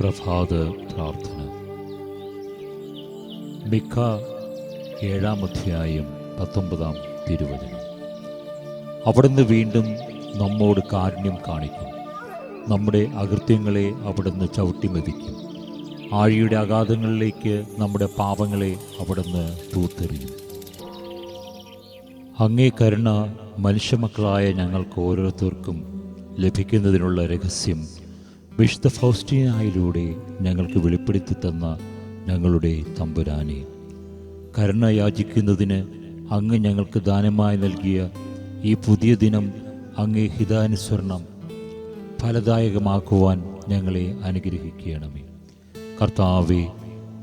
പ്രഭാത പ്രാർത്ഥന. മിക്ക ഏഴാം അധ്യായം പത്തൊമ്പതാം തിരുവചനം. അവിടുന്ന് വീണ്ടും നമ്മോട് കാരുണ്യം കാണിക്കും. നമ്മുടെ അകൃത്യങ്ങളെ അവിടുന്ന് ചവിട്ടിമെതിക്കും ആഴിയുടെ അഗാധങ്ങളിലേക്ക് നമ്മുടെ പാപങ്ങളെ അവിടുന്ന് തൂത്തെറിയും. അങ്ങേ കരുണ മനുഷ്യമക്കളായ ഞങ്ങൾക്ക് ഓരോരുത്തർക്കും ലഭിക്കുന്നതിനുള്ള രഹസ്യം വിശുദ്ധ ഫൗസ്റ്റീനായിലൂടെ ഞങ്ങൾക്ക് വെളിപ്പെടുത്തി തന്ന ഞങ്ങളുടെ തമ്പുരാനെ കരുണ യാചിക്കുന്നതിന് അങ്ങ് ഞങ്ങൾക്ക് ദാനമായി നൽകിയ ഈ പുതിയ ദിനം അങ്ങേ ഹിതാനുസരണം ഫലദായകമാക്കുവാൻ ഞങ്ങളെ അനുഗ്രഹിക്കണമേ. കർത്താവെ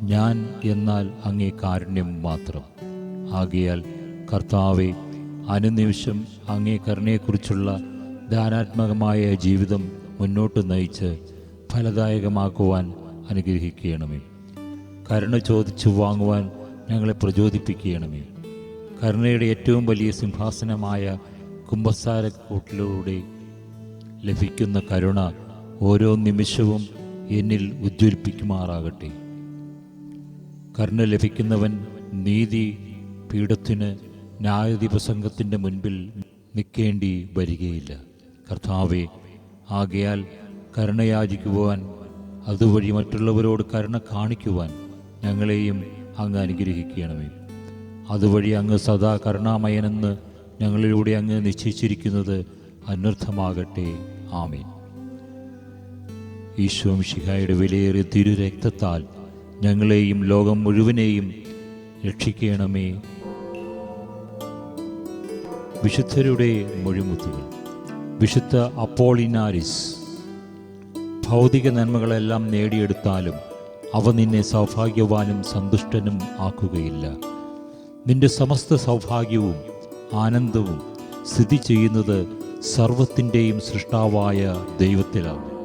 ഞാൻ എന്നാൽ അങ്ങേ കാരുണ്യം മാത്രം. ആകയാൽ കർത്താവെ അനുനിമിഷം അങ്ങേ കരുണയെക്കുറിച്ചുള്ള ദാനാത്മകമായ ജീവിതം മുന്നോട്ട് നയിച്ച് ഫലദായകമാക്കുവാൻ അനുഗ്രഹിക്കണമേ. കരുണ ചോദിച്ചു വാങ്ങുവാൻ ഞങ്ങളെ പ്രചോദിപ്പിക്കണമേ. കരുണയുടെ ഏറ്റവും വലിയ സിംഹാസനമായ കുംഭസാരക്കൂട്ടിലൂടെ ലഭിക്കുന്ന കരുണ ഓരോ നിമിഷവും എന്നിൽ ഉജ്ജ്വലിപ്പിക്കുമാറാകട്ടെ. കരുണ ലഭിക്കുന്നവൻ നീതി പീഠത്തിന് ന്യായാധിപസംഘത്തിന്റെ മുൻപിൽ നിൽക്കേണ്ടി വരികയില്ല. കർത്താവെ ആകയാൽ കരുണയാചിക്കുവാൻ അതുവഴി മറ്റുള്ളവരോട് കരുണ കാണിക്കുവാൻ ഞങ്ങളെയും അങ്ങ് അനുഗ്രഹിക്കണമേ. അതുവഴി അങ്ങ് സദാ കരുണാമയനെന്ന് ഞങ്ങളിലൂടെ അങ്ങ് നിശ്ചയിച്ചിരിക്കുന്നത് അനർത്ഥമാകട്ടെ ആമേ ഈശോ ശിഹായുടെ വിലയേറിയ തിരുരക്തത്താൽ ഞങ്ങളെയും ലോകം മുഴുവനെയും രക്ഷിക്കണമേ. വിശുദ്ധരുടെ മൊഴിമുത്തുകൾ. വിശുദ്ധ അപ്പോളിനാരിസ് ഭൗതിക നന്മകളെല്ലാം നേടിയെടുത്താലും അവ നിന്നെ സൗഭാഗ്യവാനും സന്തുഷ്ടനും ആക്കുകയില്ല. നിന്റെ സമസ്ത സൗഭാഗ്യവും ആനന്ദവും സ്ഥിതി ചെയ്യുന്നത് സർവത്തിന്റെയും സൃഷ്ടാവായ ദൈവത്തിലാണ്.